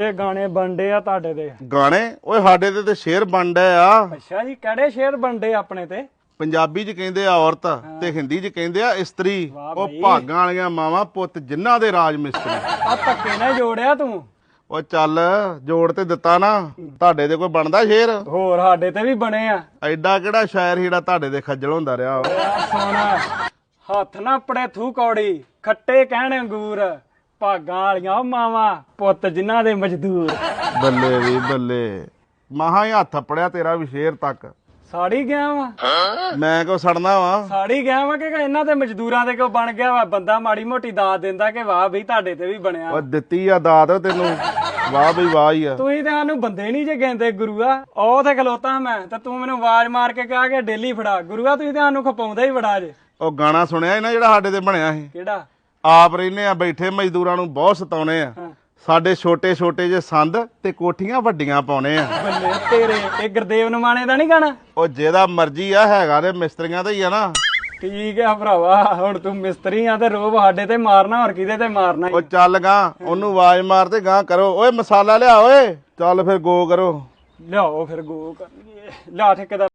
ਇਹ ਗਾਣੇ ਬਣਦੇ ਆ ਤੁਹਾਡੇ ਦੇ। ਗਾਣੇ? ਓਏ ਸਾਡੇ ਤੇ ਤੇ ਸ਼ੇਰ ਬਣਦਾ ਆ। ਅੱਛਾ ਜੀ ਕਿਹੜੇ ਸ਼ੇਰ ਬਣਦੇ ਆਪਣੇ ਤੇ? ਪੰਜਾਬੀ ਚ ਕਹਿੰਦੇ ਆ ਔਰਤ ਤੇ ਹਿੰਦੀ ਚ ਕਹਿੰਦੇ ਆ ਇਸਤਰੀ। ਉਹ। ਭਾਗਾਂ ਵਾਲੀਆਂ ਮਾਵਾਂ ਪੁੱਤ ਜਿਨ੍ਹਾਂ ਦੇ ਰਾਜ ਮਿਸਤਰੀ। ਆ ਧੱਕੇ ਨਾਲ ਜੋੜਿਆ ਤੂੰ। ਉਹ ਚੱਲ ਜੋੜ ਤੇ ਦਿੱਤਾ ਨਾ। ਤੁਹਾਡੇ ਦੇ ਕੋਈ ਬਣਦਾ ਸ਼ੇਰ? ਹੋਰ ਸਾਡੇ ਤੇ ਵੀ ਬਣੇ ਆ। ਐਡਾ ਕਿਹੜਾ ਸ਼ਾਇਰ ਜਿਹੜਾ ਤੁਹਾਡੇ ਦੇ ਖੱਜਲ ਹੁੰਦਾ ਰਿਹਾ। ਸੋਨਾ ਹੱਥ ਨਾ ਪੜੇ ਥੂ ਕੌੜੀ ਖੱਟੇ ਕਹਿਣ ਅੰਗੂਰ। ਭਾਗਾਂ ਵਾਲੀਆਂ ਉਹ ਮਾਵਾਂ ਪੁੱਤ ਜਿਨ੍ਹਾਂ ਦੇ ਮਜ਼ਦੂਰ। ਬੱਲੇ ਵੀ ਬੱਲੇ। ਮਹਾ ਹੀ ਹੱਥ ਪੜਿਆ ਤੇਰਾ ਵੀ ਸ਼ੇਰ ਤੱਕ। ਸਾੜੀ ਗਿਆ ਵਾ? ਮੈਂ ਕਿਉਂ ਸੜਨਾ ਵਾ? ਸਾੜੀ ਗਿਆ ਵਾ ਕਿ ਇਹਨਾਂ ਤੇ ਮਜ਼ਦੂਰਾਂ ਦੇ ਕੋ ਬਣ ਗਿਆ ਵਾ? ਬੰਦਾ ਮਾੜੀ ਮੋਟੀ ਦਾਤ ਦਿੰਦਾ ਕਿ ਵਾਹ ਬਈ ਤੁਹਾਡੇ ਤੇ ਵੀ ਬਣਿਆ। ਉਹ ਦਿੱਤੀ ਆ ਦਾਤ ਤੈਨੂੰ। ਵਾਹ ਬਈ ਵਾਹ ਹੀ ਆ। ਤੁਸੀਂ ਤੇ ਸਾਨੂੰ ਬੰਦੇ ਨਹੀਂ ਜੇ ਕਹਿੰਦੇ ਗੁਰੂਆ। ਉਹ ਤੇ ਖਲੋਤਾ ਮੈਂ ਤੇ ਤੂੰ ਮੈਨੂੰ ਆਵਾਜ਼ ਮਾਰ ਕੇ ਕਿਹਾ ਕਿ ਡੇਲੀ ਫੜਾ। ਗੁਰੂਆ ਤੁਸੀਂ ਤੇ ਸਾਨੂੰ ਖਪਾਉਂਦਾ ਹੀ ਬੜਾ ਜੇ। ਉਹ ਗਾਣਾ ਸੁਣਿਆ ਸੀ ਨਾ ਜਿਹੜਾ ਸਾਡੇ ਤੇ ਬਣਿਆ ਸੀ? ਕਿਹੜਾ? ਆਪ ਰਹਿੰਦੇ ਆ ਬੈਠੇ ਮਜ਼ਦੂਰਾਂ ਨੂੰ ਬਹੁਤ ਸਤਾਉਣੇ ਆ। ਸਾਡੇ ਛੋਟੇ ਛੋਟੇ ਜੇ ਸੰਦ ਤੇ ਕੋਠੀਆਂ ਵੱਡੀਆਂ ਪਾਉਣੇ ਆ। ਬੱਲੇ ਤੇਰੇ ਇਹ ਗੁਰਦੇਵ ਨਮਾਣੇ ਦਾ ਨਹੀਂ ਗਾਣਾ? ਉਹ ਜਿਹਦਾ ਮਰਜ਼ੀ ਆ ਹੈਗਾ ਤੇ ਮਿਸਤਰੀਆਂ ਦਾ ਹੀ ਆ ਨਾ। ਠੀਕ ਆ ਭਰਾਵਾ ਹੁਣ ਤੂੰ ਮਿਸਤਰੀ ਆ ਤੇ ਰੋਬ ਸਾਡੇ ਤੇ ਮਾਰਨਾ ਹੋਰ ਕਿਹਦੇ ਤੇ ਮਾਰਨਾ? ਉਹ ਚੱਲ ਗਾ ਉਹਨੂੰ ਆਵਾਜ਼ ਮਾਰ ਤੇ ਗਾਂ ਕਰੋ। ਓਏ ਮਸਾਲਾ ਲਿਆ ਓਏ। ਚੱਲ ਫਿਰ ਗੋ ਕਰੋ। ਲਿਆਓ ਫਿਰ ਗੋ ਕਰਨੀਏ ਲਿਆ ਠੇਕੇਦਾਰ।